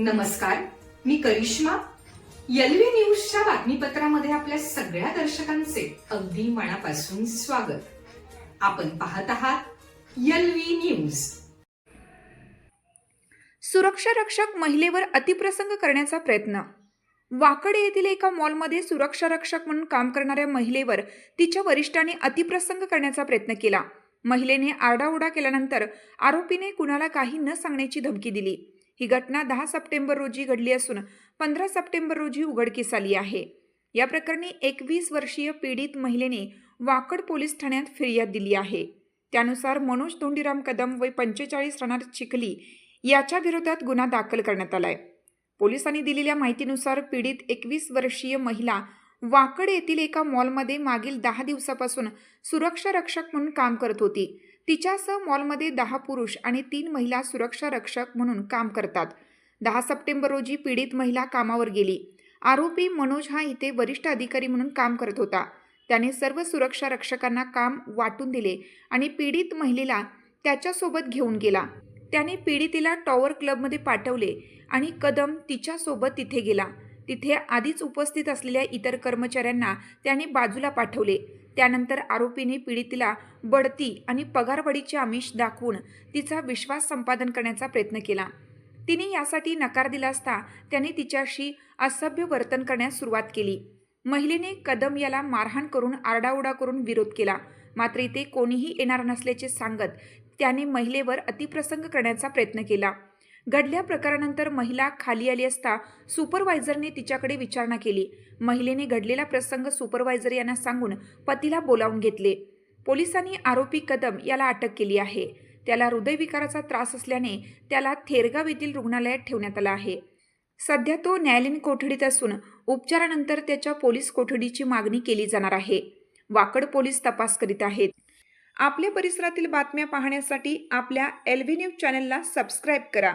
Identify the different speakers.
Speaker 1: नमस्कार मी करिश्मा. एलव्ही न्यूजच्या बातमीपत्रामध्ये आपल्या सगळ्या दर्शकांचे अगदी मनापासून स्वागत. आपण पाहत आहात एलव्ही न्यूज.
Speaker 2: सुरक्षा रक्षक महिलेवर अतिप्रसंग करण्याचा प्रयत्न. वाकडे येथील एका मॉलमध्ये सुरक्षा रक्षक म्हणून काम करणाऱ्या महिलेवर तिच्या वरिष्ठांनी अतिप्रसंग करण्याचा प्रयत्न केला. महिलेने आरडाओरडा केल्यानंतर आरोपीने कुणाला काही न सांगण्याची धमकी दिली. ही घटना दहा सप्टेंबर रोजी घडली असून पंधरा सप्टेंबर रोजी उघडकीस आली आहे. या प्रकरणी एकवीस वर्षीय पीडित महिलेने वाकड पोलीस ठाण्यात फिर्याद दिली आहे. त्यानुसार मनोज धोंडीराम कदम वय पंचेचाळीस राहणार चिखली याच्या विरोधात गुन्हा दाखल करण्यात आलाय. पोलिसांनी दिलेल्या माहितीनुसार पीडित एकवीस वर्षीय महिला वाकड येथील एका मॉलमध्ये मागील दहा दिवसापासून सुरक्षा रक्षक म्हणून काम करत होती. तिच्यासह मॉलमध्ये दहा पुरुष आणि तीन महिला सुरक्षा रक्षक म्हणून काम करतात. दहा सप्टेंबर रोजी पीडित महिला कामावर गेली. आरोपी मनोज हा इथे वरिष्ठ अधिकारी म्हणून काम करत होता. त्याने सर्व सुरक्षा रक्षकांना काम वाटून दिले आणि पीडित महिलेला त्याच्यासोबत घेऊन गेला. त्याने पीडितीला टॉवर क्लबमध्ये पाठवले आणि कदम तिच्यासोबत तिथे गेला. तिथे आधीच उपस्थित असलेल्या इतर कर्मचाऱ्यांना त्याने बाजूला पाठवले. त्यानंतर आरोपीने पीडितीला बढती आणि पगारवाढीचे आमिष दाखवून तिचा विश्वास संपादन करण्याचा प्रयत्न केला. तिने यासाठी नकार दिला असता त्याने तिच्याशी असभ्य वर्तन करण्यास सुरुवात केली. महिलेने कदम याला मारहाण करून आरडाओरडा करून विरोध केला. मात्र इथे कोणीही येणार नसल्याचे सांगत त्याने महिलेवर अतिप्रसंग करण्याचा प्रयत्न केला. घडल्या प्रकारानंतर महिला खाली आली असता सुपरवायझरने तिच्याकडे विचारणा केली. महिलेने घडलेला प्रसंग सुपरवायझर यांना सांगून पतीला बोलावून घेतले. पोलिसांनी आरोपी कदम याला अटक केली आहे. त्याला हृदयविकाराचा त्रास असल्याने त्याला थेरगाव येथील रुग्णालयात ठेवण्यात आला आहे. सध्या तो न्यायालयीन कोठडीत असून उपचारानंतर त्याच्या पोलीस कोठडीची मागणी केली जाणार आहे. वाकड पोलीस तपास करीत आहेत. आपल्या परिसरातील बातम्या पाहण्यासाठी आपल्या एलव्ही न्यूज चॅनलला सबस्क्राईब करा.